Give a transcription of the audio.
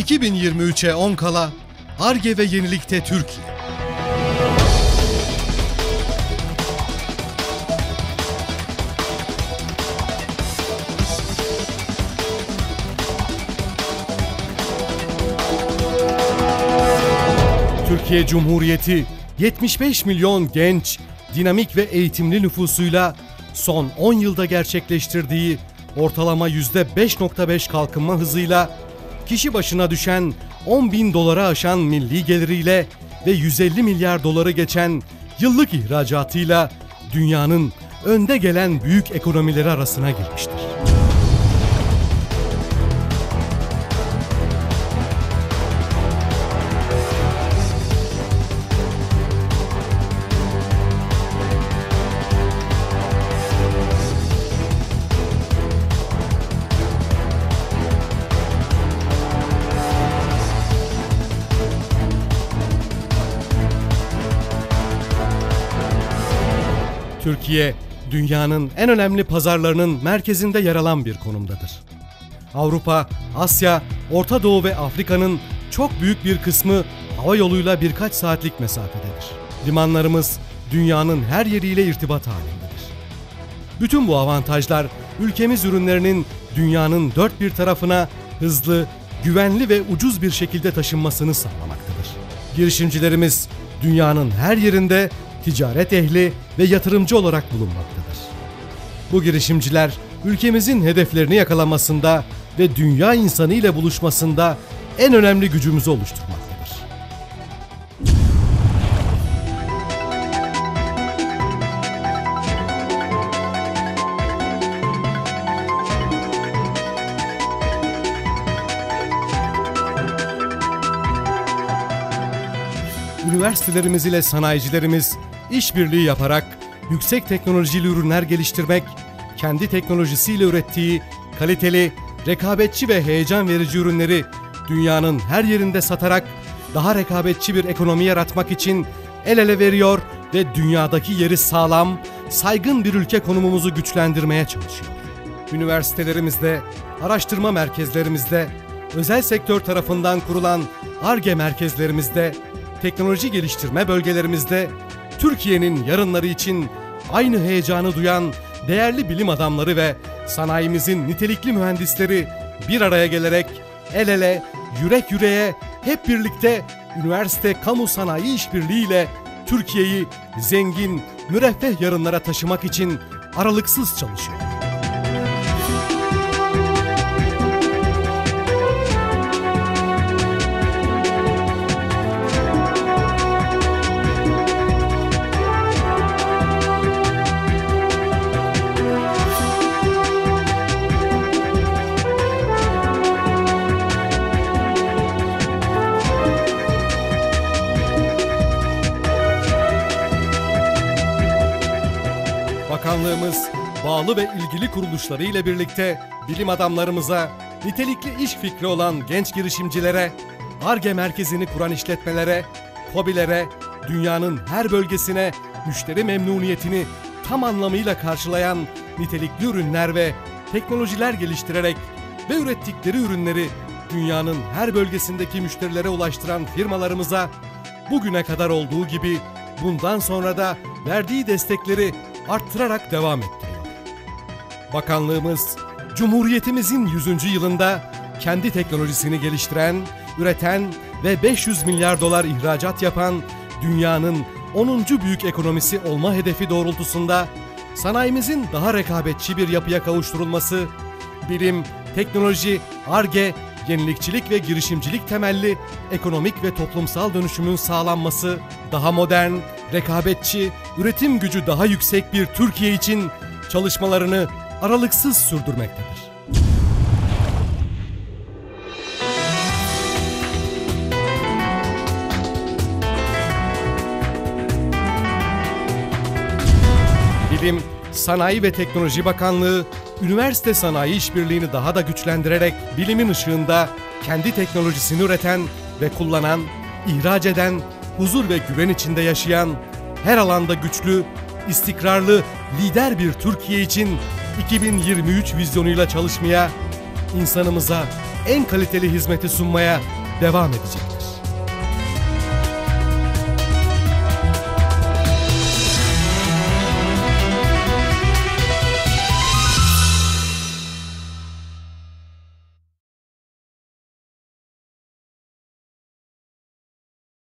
2023'e 10 kala Arge ve Yenilikte Türkiye. Türkiye Cumhuriyeti 75 milyon genç, dinamik ve eğitimli nüfusuyla son 10 yılda gerçekleştirdiği ortalama %5.5 kalkınma hızıyla kişi başına düşen 10 bin dolara aşan milli geliriyle ve 150 milyar doları geçen yıllık ihracatıyla dünyanın önde gelen büyük ekonomileri arasına girmiştir. Türkiye, dünyanın en önemli pazarlarının merkezinde yer alan bir konumdadır. Avrupa, Asya, Orta Doğu ve Afrika'nın çok büyük bir kısmı hava yoluyla birkaç saatlik mesafededir. Limanlarımız dünyanın her yeriyle irtibat halindedir. Bütün bu avantajlar ülkemiz ürünlerinin dünyanın dört bir tarafına hızlı, güvenli ve ucuz bir şekilde taşınmasını sağlamaktadır. Girişimcilerimiz dünyanın her yerinde ticaret ehli ve yatırımcı olarak bulunmaktadır. Bu girişimciler ülkemizin hedeflerini yakalamasında ve dünya insanı ile buluşmasında en önemli gücümüzü oluşturmaktadır. Üniversitelerimiz ile sanayicilerimiz işbirliği yaparak yüksek teknolojili ürünler geliştirmek, kendi teknolojisiyle ürettiği kaliteli, rekabetçi ve heyecan verici ürünleri dünyanın her yerinde satarak daha rekabetçi bir ekonomi yaratmak için el ele veriyor ve dünyadaki yeri sağlam, saygın bir ülke konumumuzu güçlendirmeye çalışıyor. Üniversitelerimizde, araştırma merkezlerimizde, özel sektör tarafından kurulan ARGE merkezlerimizde, teknoloji geliştirme bölgelerimizde Türkiye'nin yarınları için aynı heyecanı duyan değerli bilim adamları ve sanayimizin nitelikli mühendisleri bir araya gelerek el ele, yürek yüreğe hep birlikte üniversite kamu sanayi işbirliğiyle Türkiye'yi zengin, müreffeh yarınlara taşımak için aralıksız çalışıyor. Bakanlığımız bağlı ve ilgili kuruluşları ile birlikte bilim adamlarımıza, nitelikli iş fikri olan genç girişimcilere, ARGE merkezini kuran işletmelere, KOBİ'lere, dünyanın her bölgesine müşteri memnuniyetini tam anlamıyla karşılayan nitelikli ürünler ve teknolojiler geliştirerek ve ürettikleri ürünleri dünyanın her bölgesindeki müşterilere ulaştıran firmalarımıza bugüne kadar olduğu gibi bundan sonra da verdiği destekleri arttırarak devam ettiriyor. Bakanlığımız Cumhuriyetimizin 100. yılında kendi teknolojisini geliştiren, üreten ve 500 milyar dolar ihracat yapan dünyanın 10. büyük ekonomisi olma hedefi doğrultusunda sanayimizin daha rekabetçi bir yapıya kavuşturulması, bilim, teknoloji, arge, yenilikçilik ve girişimcilik temelli ekonomik ve toplumsal dönüşümün sağlanması, daha modern, rekabetçi, üretim gücü daha yüksek bir Türkiye için çalışmalarını aralıksız sürdürmektedir. Bilim, Sanayi ve Teknoloji Bakanlığı, üniversite sanayi işbirliğini daha da güçlendirerek bilimin ışığında kendi teknolojisini üreten ve kullanan, ihraç eden, huzur ve güven içinde yaşayan, her alanda güçlü, istikrarlı, lider bir Türkiye için 2023 vizyonuyla çalışmaya, insanımıza en kaliteli hizmeti sunmaya devam edecektir.